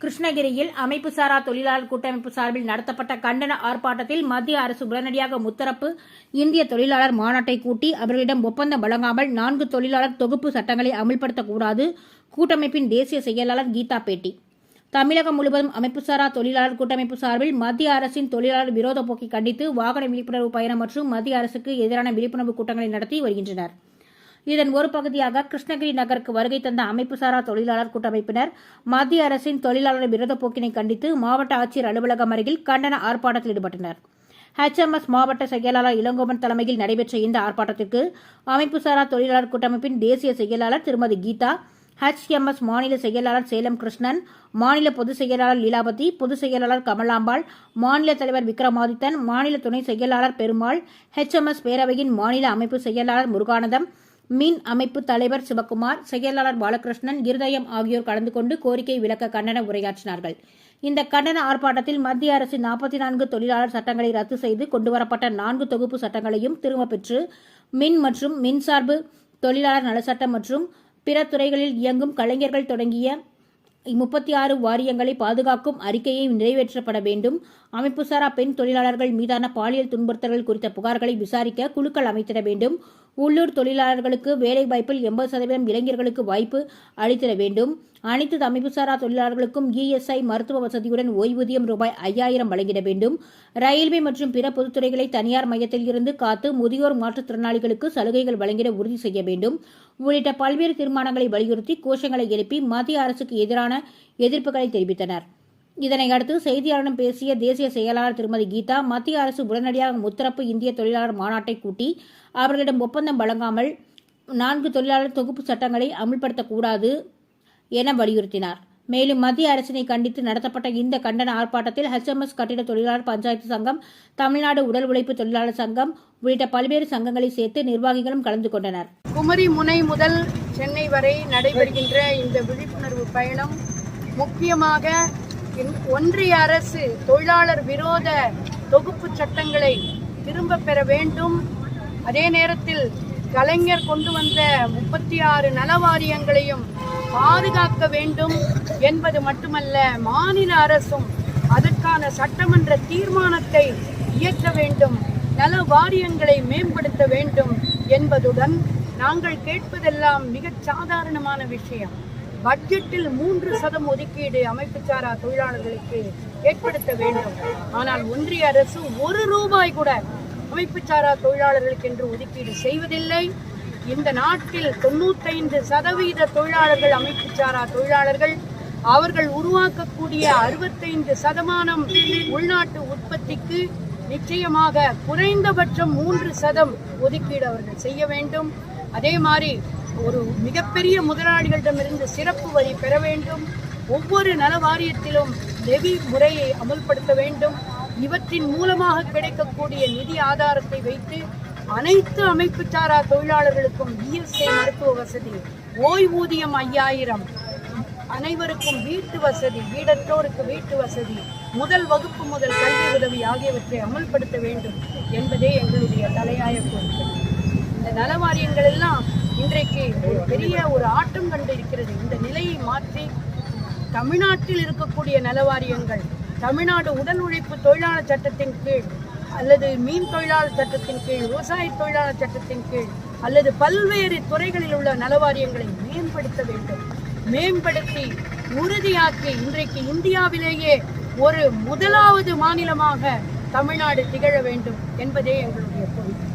கிருஷ்ணகிரியில் அமைப்பு சாரா தொழிலாளர் கூட்டமைப்பு சார்பில் நடத்தப்பட்ட கண்டன ஆர்ப்பாட்டத்தில் மத்திய அரசு உடனடியாக முத்தரப்பு இந்திய தொழிலாளர் மாநாட்டை கூட்டி அவர்களிடம் ஒப்பந்தம் வழங்காமல் நான்கு தொழிலாளர் தொகுப்பு சட்டங்களை அமல்படுத்தக்கூடாது கூட்டமைப்பின் தேசிய செயலாளர் கீதா பேட்டி. தமிழகம் முழுவதும் அமைப்புசாரா தொழிலாளர் கூட்டமைப்பு சார்பில் மத்திய அரசின் தொழிலாளர் விரோத போக்கை கண்டித்து வாகன விழிப்புணர்வு பயணம் மற்றும் மத்திய அரசுக்கு எதிரான விழிப்புணர்வு கூட்டங்களை நடத்தி வருகின்றனர். இதன் ஒரு பகுதியாக கிருஷ்ணகிரி நகருக்கு வருகை தந்த அமைப்புசாரா தொழிலாளர் கூட்டமைப்பினர் மத்திய அரசின் தொழிலாளர் விரோத போக்கினை கண்டித்து மாவட்ட ஆட்சியர் அலுவலகம் அருகில் கண்டன ஆர்ப்பாட்டத்தில் ஈடுபட்டனர். ஹெச்எம்எஸ் மாவட்ட செயலாளர் இளங்கோவன் தலைமையில் நடைபெற்ற இந்த ஆர்ப்பாட்டத்திற்கு அமைப்புசாரா தொழிலாளர் கூட்டமைப்பின் தேசிய செயலாளர் திருமதி கீதா ஹெச்எம்எஸ் மாநில செயலாளர் சேலம் கிருஷ்ணன் மாநில பொதுச் செயலாளர் லீலாவதி பொதுச் செயலாளர் கமலாம்பாள் மாநில தலைவர் விக்ரமாதித்தன் மாநில துணை செயலாளர் பெருமாள் ஹெச்எம்எஸ் பேரவையின் மாநில அமைப்பு செயலாளர் முருகானந்தம் மின் அமைப்பு தலைவர் சிவக்குமார் செயலாளர் பாலகிருஷ்ணன் இருதயம் ஆகியோர் கலந்து கொண்டு கோரிக்கை விளக்க கண்டன உரையாற்றினார்கள். இந்த கண்டன ஆர்ப்பாட்டத்தில் மத்திய அரசின் நாற்பத்தி நான்கு தொழிலாளர் சட்டங்களை ரத்து செய்து கொண்டுவரப்பட்ட நான்கு தொகுப்பு சட்டங்களையும் திரும்ப பெற்று மின் மற்றும் மின்சார்பு தொழிலாளர் நலச்சட்டம் மற்றும் பிற துறைகளில் இயங்கும் கலைஞர்கள் தொடங்கிய முப்பத்தி ஆறு வாரியங்களை பாதுகாக்கும் அறிக்கையை நிறைவேற்றப்பட வேண்டும். அமைப்புசாரா பெண் தொழிலாளர்கள் மீதான பாலியல் துன்புறுத்தல்கள் குறித்த புகார்களை விசாரிக்க குழுக்கள் அமைத்திட வேண்டும். உள்ளூர் தொழிலாளர்களுக்கு வேலைவாய்ப்பில் எண்பது சதவீதம் இளைஞர்களுக்கு வாய்ப்பு அளித்திட வேண்டும். அனைத்து அமைப்புசாரா தொழிலாளர்களுக்கும் இஎஸ்ஐ மருத்துவ வசதியுடன் ஓய்வூதியம் ரூபாய் ஐயாயிரம் வழங்கிட வேண்டும். ரயில்வே மற்றும் பிற பொதுத்துறைகளை தனியார் மையத்தில் இருந்து காத்து முதியோர் மாற்றுத்திறனாளிகளுக்கு சலுகைகள் வழங்கிட உறுதி செய்ய வேண்டும். உள்ளிட்ட பல்வேறு தீர்மானங்களை வலியுறுத்தி கோஷங்களை எழுப்பி மத்திய அரசுக்கு எதிரான எதிர்ப்புகளை தெரிவித்தனர். இதனை அடுத்து செய்தியாளரிடம் பேசிய தேசிய செயலாளர் திருமதி கீதா மத்திய அரசு உடனடியாக முத்தரப்பு இந்திய தொழிலாளர் மாநாட்டை கூட்டி அவர்களிடம் ஒப்பந்தம் வழங்காமல் நான்கு தொழிலாளர் தொகுப்பு சட்டங்களை அமல்படுத்தக்கூடாது என வலியுறுத்தினார். மேலும் மத்திய அரசினை கண்டித்து நடத்தப்பட்ட இந்த கண்டன ஆர்ப்பாட்டத்தில் ஹெச்எம்எஸ் கட்டிட தொழிலாளர் பஞ்சாயத்து சங்கம் தமிழ்நாடு உடல் உழைப்பு தொழிலாளர் சங்கம் உள்ளிட்ட பல்வேறு சங்கங்களை சேர்த்து நிர்வாகிகளும் கலந்து கொண்டனர். குமரி முனை முதல் சென்னை வரை நடைபெறுகின்ற இந்த விழிப்புணர்வு பயணம் முக்கியமாக ஒன்றிய அரசு தொழிலாளர் விரோத தொகுப்பு சட்டங்களை திரும்ப பெற வேண்டும். அதே நேரத்தில் கலைஞர் கொண்டு வந்த முப்பத்தி ஆறு நலவாரியங்களையும் பாதுகாக்க வேண்டும் என்பது மட்டுமல்ல மாநில அரசும் அதற்கான சட்டமன்ற தீர்மானத்தை இயற்ற வேண்டும் நல வாரியங்களை மேம்படுத்த வேண்டும் என்பதுடன் நாங்கள் கேட்பதெல்லாம் மிகச் சாதாரணமான விஷயம். பட்ஜெட்டில் மூன்று சதம் ஒதுக்கீடு அமைப்புச்சாரா தொழிலாளர்களுக்கு ஏற்படுத்த வேண்டும். ஆனால் ஒன்றிய அரசு ஒரு ரூபாய் கூட அமைப்புச்சாரா தொழிலாளர்களுக்கு என்று ஒதுக்கீடு செய்வதில்லை. இந்த நாட்டில் தொண்ணூத்தைந்து சதவீத தொழிலாளர்கள் அமைப்புச்சாரா தொழிலாளர்கள் அவர்கள் உருவாக்கக்கூடிய அறுபத்தைந்து சதமானம் உள்நாட்டு உற்பத்திக்கு நிச்சயமாக குறைந்தபட்சம் மூன்று சதம் ஒதுக்கீடு அவர்கள் செய்ய வேண்டும். அதே மாதிரி ஒரு மிகப்பெரிய முதலாளிகளிடமிருந்து சிறப்பு வரி பெற வேண்டும். ஒவ்வொரு நல வாரியத்திலும் லெவி முறையை அமல்படுத்த வேண்டும். இவற்றின் மூலமாக கிடைக்கக்கூடிய நிதி ஆதாரத்தை வைத்து அனைத்து அமைப்பு சாரா தொழிலாளர்களுக்கும் இஎஸ்ஐ மருத்துவ வசதி ஓய்வூதியம் ஐயாயிரம் அனைவருக்கும் வீட்டு வசதி வீடற்றோருக்கு வீட்டு வசதி முதல் வகுப்பு முதல் கல்வி உதவி ஆகியவற்றை அமல்படுத்த வேண்டும் என்பதே எங்களுடைய தலையாய கோரிக்கை. இந்த நலவாரியங்கள் எல்லாம் இன்றைக்கு ஒரு பெரிய ஒரு ஆட்டம் கண்டு இருக்கிறது. இந்த நிலையை மாற்றி தமிழ்நாட்டில் இருக்கக்கூடிய நலவாரியங்கள் தமிழ்நாடு உடல் உழைப்பு தொழிலாளர் சட்டத்தின் கீழ் அல்லது மீன் தொழிலாளர் சட்டத்தின் கீழ் விவசாய தொழிலாளர் சட்டத்தின் கீழ் அல்லது பல்வேறு துறைகளில் உள்ள நலவாரியங்களை மேம்படுத்த வேண்டும். மேம்படுத்தி உறுதியாக்கி இன்றைக்கு இந்தியாவிலேயே ஒரு முதலாவது மாநிலமாக தமிழ்நாடு திகழ வேண்டும் என்பதே எங்களுடைய கோரிக்கை.